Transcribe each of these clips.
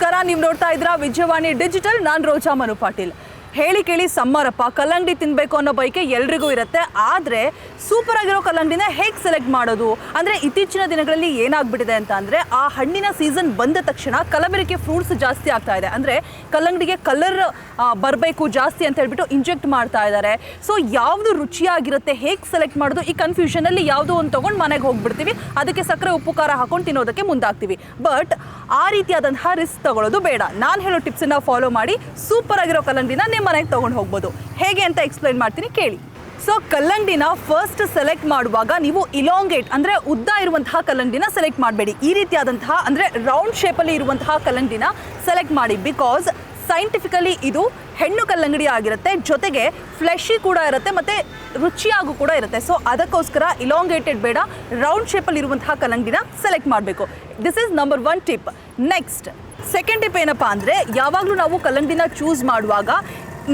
ನಮಸ್ಕಾರ. ನೀವು ನೋಡ್ತಾ ಇದ್ರ ವಿಜಯವಾಣಿ ಡಿಜಿಟಲ್. ನಾನು ರೋಜಾ ಮನು ಪಾಟೀಲ್. ಹೇಳಿ ಕೇಳಿ ಸಮ್ಮರಪ್ಪ, ಕಲ್ಲಂಗಡಿ ತಿನ್ನಬೇಕು ಅನ್ನೋ ಬೈಕೆ ಎಲ್ರಿಗೂ ಇರುತ್ತೆ. ಆದರೆ ಸೂಪರ್ ಆಗಿರೋ ಕಲ್ಲಂಗಡಿನ ಹೇಗೆ ಸೆಲೆಕ್ಟ್ ಮಾಡೋದು? ಅಂದರೆ ಇತ್ತೀಚಿನ ದಿನಗಳಲ್ಲಿ ಏನಾಗ್ಬಿಟ್ಟಿದೆ ಅಂತ ಅಂದರೆ ಆ ಹಣ್ಣಿನ ಸೀಸನ್ ಬಂದ ತಕ್ಷಣ ಕಲಬೆರಕೆ ಫ್ರೂಟ್ಸ್ ಜಾಸ್ತಿ ಆಗ್ತಾ ಇದೆ. ಅಂದರೆ ಕಲ್ಲಂಗಡಿಗೆ ಕಲರ್ ಬರಬೇಕು ಜಾಸ್ತಿ ಅಂತ ಹೇಳ್ಬಿಟ್ಟು ಇಂಜೆಕ್ಟ್ ಮಾಡ್ತಾ ಇದ್ದಾರೆ ಸೊ ಯಾವುದು ರುಚಿಯಾಗಿರುತ್ತೆ, ಹೇಗೆ ಸೆಲೆಕ್ಟ್ ಮಾಡೋದು? ಈ ಕನ್ಫ್ಯೂಷನಲ್ಲಿ ಯಾವುದು ಒಂದು ತೊಗೊಂಡು ಮನೆಗೆ ಹೋಗ್ಬಿಡ್ತೀವಿ. ಅದಕ್ಕೆ ಸಕ್ಕರೆ, ಉಪ್ಪು, ಖಾರ ಹಾಕೊಂಡು ತಿನ್ನೋದಕ್ಕೆ ಮುಂದಾಗ್ತೀವಿ. ಬಟ್ ಆ ರೀತಿಯಾದಂತಹ ರಿಸ್ಕ್ ತಗೊಳ್ಳೋದು ಬೇಡ. ನಾನು ಹೇಳೋ ಟಿಪ್ಸನ್ನು ಫಾಲೋ ಮಾಡಿ. ಸೂಪರ್ ಆಗಿರೋ ಕಲ್ಲಂಗಡಿನ ಮನೆಗೆ ತೊಗೊಂಡು ಹೋಗ್ಬೋದು. ಹೇಗೆ ಅಂತ ಎಕ್ಸ್ಪ್ಲೈನ್ ಮಾಡ್ತೀನಿ, ಕೇಳಿ. ಸೊ ಕಲ್ಲಂಗಡಿನ ಫಸ್ಟ್ ಸೆಲೆಕ್ಟ್ ಮಾಡುವಾಗ ನೀವು ಇಲಾಂಗೇಟ್ ಅಂದರೆ ಉದ್ದ ಇರುವಂತಹ ಕಲ್ಲಂಗಡಿನ ಸೆಲೆಕ್ಟ್ ಮಾಡಬೇಡಿ. ಈ ರೀತಿಯಾದಂತಹ ಅಂದರೆ ರೌಂಡ್ ಶೇಪಲ್ಲಿ ಇರುವಂತಹ ಕಲ್ಲಂಗಡಿನ ಸೆಲೆಕ್ಟ್ ಮಾಡಿ. ಬಿಕಾಸ್ ಸೈಂಟಿಫಿಕಲಿ ಇದು ಹೆಣ್ಣು ಕಲ್ಲಂಗಡಿ ಆಗಿರುತ್ತೆ. ಜೊತೆಗೆ ಫ್ಲೆಶಿ ಕೂಡ ಇರುತ್ತೆ ಮತ್ತು ರುಚಿಯಾಗೂ ಕೂಡ ಇರುತ್ತೆ. ಸೊ ಅದಕ್ಕೋಸ್ಕರ ಇಲಾಂಗೇಟೆಡ್ ಬೇಡ ರೌಂಡ್ ಶೇಪಲ್ಲಿ ಇರುವಂತಹ ಕಲ್ಲಂಗಡಿನ ಸೆಲೆಕ್ಟ್ ಮಾಡಬೇಕು. This is number one tip next second tip ಏನಪ್ಪ ಅಂದರೆ ಯಾವಾಗಲೂ ನಾವು ಕಲ್ಲಂಗಡಿನ ಚೂಸ್ ಮಾಡುವಾಗ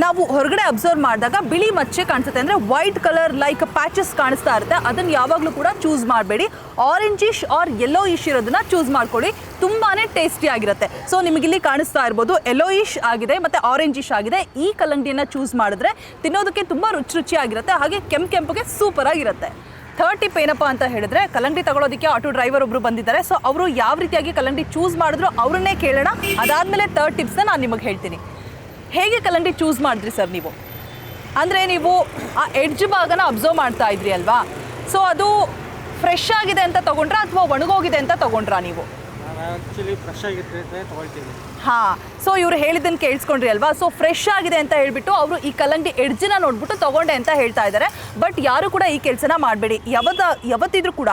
ನಾವು ಹೊರಗಡೆ ಅಬ್ಸರ್ವ್ ಮಾಡಿದಾಗ ಬಿಳಿ ಮಚ್ಚೆ ಕಾಣಿಸುತ್ತೆ ಅಂದರೆ ವೈಟ್ ಕಲರ್ ಲೈಕ್ ಪ್ಯಾಚಸ್ ಕಾಣಿಸ್ತಾ ಇರುತ್ತೆ. ಅದನ್ನು ಯಾವಾಗಲೂ ಕೂಡ ಚೂಸ್ ಮಾಡಬೇಡಿ. ಆರೆಂಜಿಶ್ ಆರ್ ಯೆಲ್ಲೋ ಇಶ್ ಇರೋದನ್ನ ಚೂಸ್ ಮಾಡ್ಕೊಳ್ಳಿ. ತುಂಬಾ ಟೇಸ್ಟಿ ಆಗಿರುತ್ತೆ. ಸೊ ನಿಮಗಿಲ್ಲಿ ಕಾಣಿಸ್ತಾ ಇರ್ಬೋದು ಯೆಲ್ಲೋಯಿಶ್ ಆಗಿದೆ ಮತ್ತು ಆರೆಂಜಿಶ್ ಆಗಿದೆ. ಈ ಕಲ್ಲಂಗಡಿಯನ್ನು ಚೂಸ್ ಮಾಡಿದ್ರೆ ತಿನ್ನೋದಕ್ಕೆ ತುಂಬ ರುಚಿ ರುಚಿಯಾಗಿರುತ್ತೆ. ಹಾಗೆ ಕೆಂಪು ಕೆಂಪುಗೆ ಸೂಪರ್ ಆಗಿರುತ್ತೆ. ಥರ್ಡ್ ಟಿಪ್ ಏನಪ್ಪ ಅಂತ ಹೇಳಿದ್ರೆ ಕಲ್ಲಂಗಡಿ ತಗೊಳ್ಳೋದಕ್ಕೆ ಆಟೋ ಡ್ರೈವರ್ ಒಬ್ರು ಬಂದಿದ್ದಾರೆ. ಸೊ ಅವರು ಯಾವ ರೀತಿಯಾಗಿ ಕಲ್ಲಂಗಡಿ ಚೂಸ್ ಮಾಡಿದ್ರು ಅವ್ರನ್ನೇ ಕೇಳೋಣ. ಅದಾದಮೇಲೆ ಥರ್ಡ್ ಟಿಪ್ಸ್ನ ನಾನು ನಿಮಗೆ ಹೇಳ್ತೀನಿ. ಹೇಗೆ ಕಲ್ಲಂಗಡಿ ಚೂಸ್ ಮಾಡಿದ್ರಿ ಸರ್ ನೀವು? ಅಂದರೆ ನೀವು ಆ ಎಡ್ಜ್ ಭಾಗನ ಅಬ್ಸರ್ವ್ ಮಾಡ್ತಾ ಇದ್ರಿ ಅಲ್ವಾ? ಸೊ ಅದು ಫ್ರೆಶ್ ಆಗಿದೆ ಅಂತ ತಗೊಂಡ್ರಾ ಅಥವಾ ಒಣಗೋಗಿದೆ ಅಂತ ತಗೊಂಡ್ರಾ ನೀವು ನಾವು? ತೊಗೊಳ್ತೀವಿ ಹಾಂ ಸೊ ಇವ್ರು ಹೇಳಿದ್ದನ್ನು ಕೇಳಿಸ್ಕೊಂಡ್ರಿ ಅಲ್ವಾ? ಸೊ ಫ್ರೆಶ್ ಆಗಿದೆ ಅಂತ ಹೇಳ್ಬಿಟ್ಟು ಅವರು ಈ ಕಲ್ಲಂಗಡಿ ಎಡ್ಜನ್ನ ನೋಡ್ಬಿಟ್ಟು ತಗೊಂಡೆ ಅಂತ ಹೇಳ್ತಾ ಇದ್ದಾರೆ. ಬಟ್ ಯಾರು ಕೂಡ ಈ ಕೆಲಸನ ಮಾಡಬೇಡಿ. ಯಾವತ್ತ ಯಾವತ್ತಿದ್ರೂ ಕೂಡ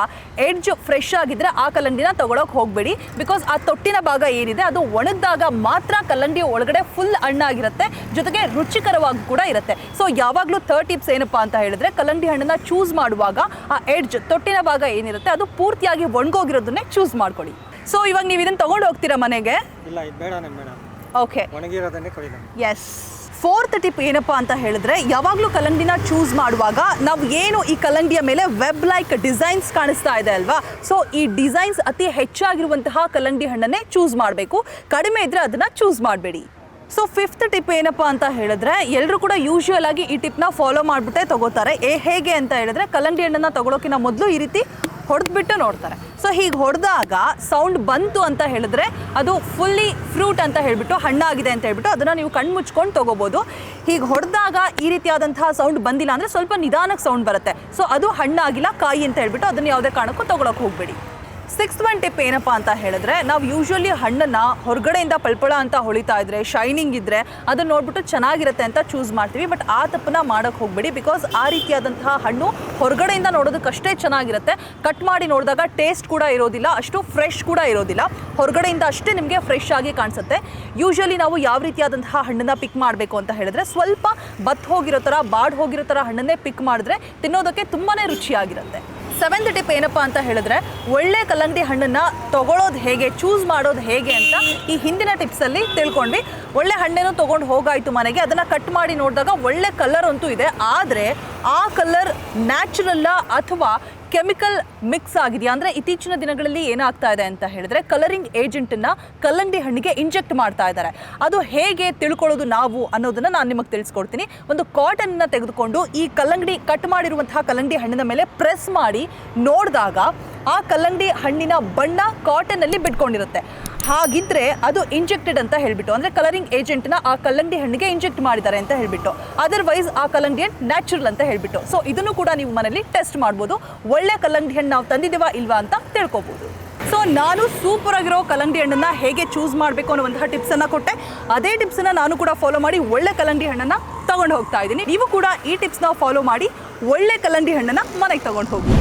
ಎಡ್ಜ್ ಫ್ರೆಶ್ ಆಗಿದ್ರೆ ಆ ಕಲ್ಲಂಗಡಿನ ತಗೊಳಕ್ ಹೋಗಬೇಡಿ. ಬಿಕಾಸ್ ಆ ತೊಟ್ಟಿನ ಭಾಗ ಏನಿದೆ, ಅದು ಒಣಗಿದಾಗ ಮಾತ್ರ ಕಲ್ಲಂಗಡಿ ಒಳಗಡೆ ಫುಲ್ ಹಣ್ಣಾಗಿರುತ್ತೆ. ಜೊತೆಗೆ ರುಚಿಕರವಾಗಿ ಕೂಡ ಇರುತ್ತೆ. ಸೊ ಯಾವಾಗಲೂ ಥರ್ಡ್ ಟಿಪ್ಸ್ ಏನಪ್ಪಾ ಅಂತ ಹೇಳಿದ್ರೆ, ಕಲ್ಲಂಗಡಿ ಹಣ್ಣನ್ನ ಚೂಸ್ ಮಾಡುವಾಗ ಆ ಎಡ್ಜ್ ತೊಟ್ಟಿನ ಭಾಗ ಏನಿರುತ್ತೆ, ಅದು ಪೂರ್ತಿಯಾಗಿ ಒಣಗೋಗಿರೋದನ್ನೇ ಚೂಸ್ ಮಾಡ್ಕೊಳ್ಳಿ. ಸೊ ಇವಾಗ ನೀವು ಇದನ್ನ ತಗೊಂಡು ಹೋಗ್ತೀರಾ ಮನೆಗೆ? ಇಲ್ಲ ಇದು ಬೇಡನೇ ಬೇಡ. ಓಕೆ ಒಣಗಿರೋದನ್ನೇ ಎಸ್ ಫೋರ್ತ್ ಟಿಪ್ ಏನಪ್ಪ ಅಂತ ಹೇಳಿದ್ರೆ ಯಾವಾಗಲೂ ಕಲಂಗಡಿನ ಚೂಸ್ ಮಾಡುವಾಗ ನಾವು ಏನು ಈ ಕಲಂಗಡಿಯ ಮೇಲೆ ವೆಬ್ ಲೈಕ್ ಡಿಸೈನ್ಸ್ ಕಾಣಿಸ್ತಾ ಇದೆ ಅಲ್ವಾ? ಸೊ ಈ ಡಿಸೈನ್ಸ್ ಅತಿ ಹೆಚ್ಚಾಗಿರುವಂತಹ ಕಲಂಗಡಿ ಹಣ್ಣನ್ನೇ ಚೂಸ್ ಮಾಡಬೇಕು. ಕಡಿಮೆ ಇದ್ರೆ ಅದನ್ನ ಚೂಸ್ ಮಾಡಬೇಡಿ. ಸೊ ಫಿಫ್ತ್ ಟಿಪ್ ಏನಪ್ಪ ಅಂತ ಹೇಳಿದ್ರೆ ಎಲ್ಲರೂ ಕೂಡ ಯೂಶುವಲ್ ಆಗಿ ಈ ಟಿಪ್ನ ಫಾಲೋ ಮಾಡಿಬಿಟ್ಟೆ ತಗೋತಾರೆ. ಏ ಹೇಗೆ ಅಂತ ಹೇಳಿದ್ರೆ ಕಲಂಗಡಿ ಹಣ್ಣನ್ನು ತಗೊಳೋಕಿನ ಮೊದಲು ಈ ರೀತಿ ಹೊಡೆದ್ಬಿಟ್ಟು ನೋಡ್ತಾರೆ. ಸೊ ಹೀಗೆ ಹೊಡೆದಾಗ ಸೌಂಡ್ ಬಂತು ಅಂತ ಹೇಳಿದ್ರೆ ಅದು ಫುಲ್ಲಿ ಫ್ರೂಟ್ ಅಂತ ಹೇಳಿಬಿಟ್ಟು, ಹಣ್ಣಾಗಿದೆ ಅಂತ ಹೇಳ್ಬಿಟ್ಟು ಅದನ್ನು ನೀವು ಕಣ್ಣು ಮುಚ್ಕೊಂಡು ತೊಗೋಬೋದು. ಹೀಗೆ ಹೊಡೆದಾಗ ಈ ರೀತಿಯಾದಂತಹ ಸೌಂಡ್ ಬಂದಿಲ್ಲ ಅಂದರೆ ಸ್ವಲ್ಪ ನಿಧಾನಕ್ಕೆ ಸೌಂಡ್ ಬರುತ್ತೆ. ಸೊ ಅದು ಹಣ್ಣಾಗಿಲ್ಲ, ಕಾಯಿ ಅಂತ ಹೇಳ್ಬಿಟ್ಟು ಅದನ್ನು ಯಾವುದೇ ಕಾರಣಕ್ಕೂ ತೊಗೊಳಕ್ಕೆ ಹೋಗಬೇಡಿ. ಸಿಕ್ಸ್ ಒನ್ ಟಿಪ್ ಏನಪ್ಪ ಅಂತ ಹೇಳಿದ್ರೆ, ನಾವು ಯೂಶ್ವಲಿ ಹಣ್ಣನ್ನು ಹೊರಗಡೆಯಿಂದ ಪಳ್ಪಳ ಅಂತ ಹೊಳಿತಾ ಇದ್ರೆ ಶೈನಿಂಗ್ ಇದ್ದರೆ ಅದನ್ನ ನೋಡ್ಬಿಟ್ಟು ಚೆನ್ನಾಗಿರುತ್ತೆ ಅಂತ ಚೂಸ್ ಮಾಡ್ತೀವಿ. ಬಟ್ ಆ ತಪ್ಪನ್ನ ಮಾಡೋಕ್ಕೆ ಹೋಗಬೇಡಿ ಬಿಕಾಸ್ ಆ ರೀತಿಯಾದಂತಹ ಹಣ್ಣು ಹೊರಗಡೆಯಿಂದ ನೋಡೋದಕ್ಕಷ್ಟೇ ಚೆನ್ನಾಗಿರುತ್ತೆ. ಕಟ್ ಮಾಡಿ ನೋಡಿದಾಗ ಟೇಸ್ಟ್ ಕೂಡ ಇರೋದಿಲ್ಲ, ಅಷ್ಟು ಫ್ರೆಶ್ ಕೂಡ ಇರೋದಿಲ್ಲ. ಹೊರಗಡೆಯಿಂದ ಅಷ್ಟೇ ನಿಮಗೆ ಫ್ರೆಶ್ ಆಗಿ ಕಾಣಿಸುತ್ತೆ. ಯೂಶ್ವಲಿ ನಾವು ಯಾವ ರೀತಿಯಾದಂತಹ ಹಣ್ಣನ್ನು ಪಿಕ್ ಮಾಡಬೇಕು ಅಂತ ಹೇಳಿದ್ರೆ, ಸ್ವಲ್ಪ ಬತ್ ಹೋಗಿರೋ ಥರ ಬಾಡ್ ಹೋಗಿರೋ ಥರ ಹಣ್ಣನ್ನೇ ಪಿಕ್ ಮಾಡಿದ್ರೆ ತಿನ್ನೋದಕ್ಕೆ ತುಂಬಾ ರುಚಿಯಾಗಿರುತ್ತೆ. ಸೆವೆಂತ್ ಟಿಪ್ ಏನಪ್ಪ ಅಂತ ಹೇಳಿದ್ರೆ, ಒಳ್ಳೆ ಕಲ್ಲಂಗಡಿ ಹಣ್ಣನ್ನು ತಗೊಳ್ಳೋದು ಹೇಗೆ ಚೂಸ್ ಮಾಡೋದು ಹೇಗೆ ಅಂತ ಈ ಹಿಂದಿನ ಟಿಪ್ಸಲ್ಲಿ ತಿಳ್ಕೊಂಡ್ವಿ. ಒಳ್ಳೆ ಹಣ್ಣೇನು ತೊಗೊಂಡು ಹೋಗಾಯಿತು ಮನೆಗೆ, ಅದನ್ನು ಕಟ್ ಮಾಡಿ ನೋಡಿದಾಗ ಒಳ್ಳೆ ಕಲರ್ ಅಂತೂ ಇದೆ. ಆದರೆ ಆ ಕಲರ್ ನ್ಯಾಚುರಲ್ಲ ಅಥವಾ ಕೆಮಿಕಲ್ ಮಿಕ್ಸ್ ಆಗಿದೆಯಾ? ಅಂದರೆ ಇತ್ತೀಚಿನ ದಿನಗಳಲ್ಲಿ ಏನಾಗ್ತಾ ಇದೆ ಅಂತ ಹೇಳಿದ್ರೆ ಕಲರಿಂಗ್ ಏಜೆಂಟನ್ನು ಕಲ್ಲಂಗಡಿ ಹಣ್ಣಿಗೆ ಇಂಜೆಕ್ಟ್ ಮಾಡ್ತಾ ಇದ್ದಾರೆ. ಅದು ಹೇಗೆ ತಿಳ್ಕೊಳ್ಳೋದು ನಾವು ಅನ್ನೋದನ್ನು ನಾನು ನಿಮಗೆ ತಿಳಿಸ್ಕೊಡ್ತೀನಿ. ಒಂದು ಕಾಟನ್ನ ತೆಗೆದುಕೊಂಡು ಈ ಕಲ್ಲಂಗಡಿ ಕಟ್ ಮಾಡಿರುವಂತಹ ಕಲ್ಲಂಗಡಿ ಹಣ್ಣಿನ ಮೇಲೆ ಪ್ರೆಸ್ ಮಾಡಿ ನೋಡಿದಾಗ ಆ ಕಲ್ಲಂಗಡಿ ಹಣ್ಣಿನ ಬಣ್ಣ ಕಾಟನ್ನಲ್ಲಿ ಬಿಟ್ಕೊಂಡಿರುತ್ತೆ. ಹಾಗಿದ್ರೆ ಅದು ಇಂಜೆಕ್ಟೆಡ್ ಅಂತ ಹೇಳ್ಬಿಟ್ಟು, ಅಂದ್ರೆ ಕಲರಿಂಗ್ ಏಜೆಂಟ್ನ ಆ ಕಲ್ಲಂಗಡಿ ಹಣ್ಣಿಗೆ ಇಂಜೆಕ್ಟ್ ಮಾಡಿದ್ದಾರೆ ಅಂತ ಹೇಳ್ಬಿಟ್ಟು. ಅದರ್ವೈಸ್ ಆ ಕಲ್ಲಂಗಡಿ ಹಣ್ಣು ನ್ಯಾಚುರಲ್ ಅಂತ ಹೇಳ್ಬಿಟ್ಟು. ಸೊ ಇದನ್ನು ಕೂಡ ನೀವು ಮನೇಲಿ ಟೆಸ್ಟ್ ಮಾಡ್ಬೋದು. ಒಳ್ಳೆ ಕಲ್ಲಂಗಡಿ ಹಣ್ಣು ನಾವು ತಂದಿದ್ದೇವಾ ಇಲ್ವಾ ಅಂತ ತಿಳ್ಕೊಬೋದು. ಸೊ ನಾನು ಸೂಪರ್ ಆಗಿರೋ ಕಲ್ಲಂಗಡಿ ಹಣ್ಣನ್ನ ಹೇಗೆ ಚೂಸ್ ಮಾಡಬೇಕು ಅನ್ನುವಂತಹ ಟಿಪ್ಸನ್ನು ಕೊಟ್ಟೆ. ಅದೇ ಟಿಪ್ಸನ್ನು ನಾನು ಕೂಡ ಫಾಲೋ ಮಾಡಿ ಒಳ್ಳೆ ಕಲ್ಲಂಗಡಿ ಹಣ್ಣನ್ನು ತಗೊಂಡು ಹೋಗ್ತಾ ಇದ್ದೀನಿ. ನೀವು ಕೂಡ ಈ ಟಿಪ್ಸ್ನ ಫಾಲೋ ಮಾಡಿ ಒಳ್ಳೆ ಕಲ್ಲಂಗಡಿ ಹಣ್ಣನ್ನು ಮನೆಗೆ ತಗೊಂಡು ಹೋಗಿ